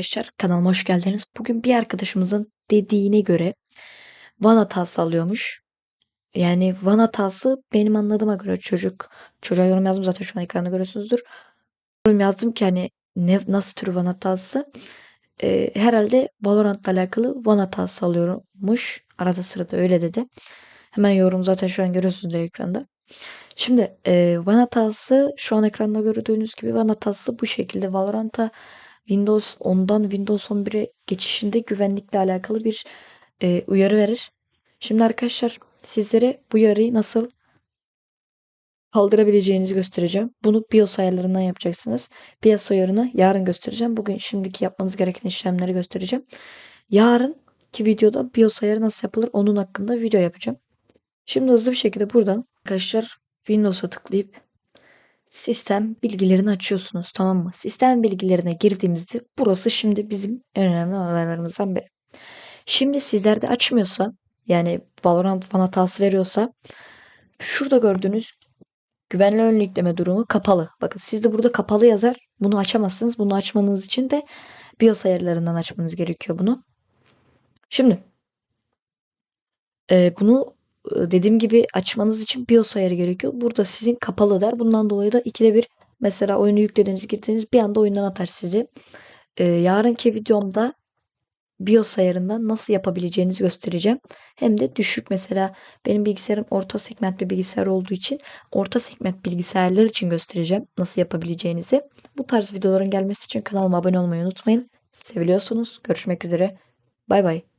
Arkadaşlar kanalıma hoş geldiniz. Bugün bir arkadaşımızın dediğine göre Van hatası alıyormuş. Yani Van hatası benim anladığıma göre çocuk. Çocuğa yorum yazdım zaten şu an ekranda görüyorsunuzdur. Yorum yazdım ki hani ne, nasıl tür Van hatası. Ee, herhalde Valorant'la alakalı Van hatası alıyormuş. Arada sırada öyle dedi. Hemen yorum zaten şu an görüyorsunuz ekranda. Şimdi e, Van hatası şu an ekranda gördüğünüz gibi Van hatası bu şekilde Valorant'a Windows 10'dan Windows 11'e geçişinde güvenlikle alakalı bir e, uyarı verir. Şimdi arkadaşlar sizlere bu uyarıyı nasıl kaldırabileceğinizi göstereceğim. Bunu BIOS ayarlarından yapacaksınız. BIOS ayarını yarın göstereceğim. Bugün şimdiki yapmanız gereken işlemleri göstereceğim. Yarınki videoda BIOS ayarı nasıl yapılır onun hakkında video yapacağım. Şimdi hızlı bir şekilde buradan arkadaşlar Windows'a tıklayıp sistem bilgilerini açıyorsunuz tamam mı? Sistem bilgilerine girdiğimizde burası şimdi bizim en önemli olaylarımızdan biri. Şimdi sizlerde açmıyorsa yani Valorant fan hatası veriyorsa şurada gördüğünüz güvenli ön durumu kapalı. Bakın sizde burada kapalı yazar. Bunu açamazsınız. Bunu açmanız için de BIOS ayarlarından açmanız gerekiyor bunu. Şimdi e, bunu dediğim gibi açmanız için BIOS ayarı gerekiyor. Burada sizin kapalı der. Bundan dolayı da ikide bir mesela oyunu yüklediğiniz girdiğiniz bir anda oyundan atar sizi. E, yarınki videomda BIOS ayarından nasıl yapabileceğinizi göstereceğim. Hem de düşük mesela benim bilgisayarım orta segment bir bilgisayar olduğu için orta segment bilgisayarlar için göstereceğim nasıl yapabileceğinizi. Bu tarz videoların gelmesi için kanalıma abone olmayı unutmayın. Seviliyorsunuz. Görüşmek üzere. Bay bay.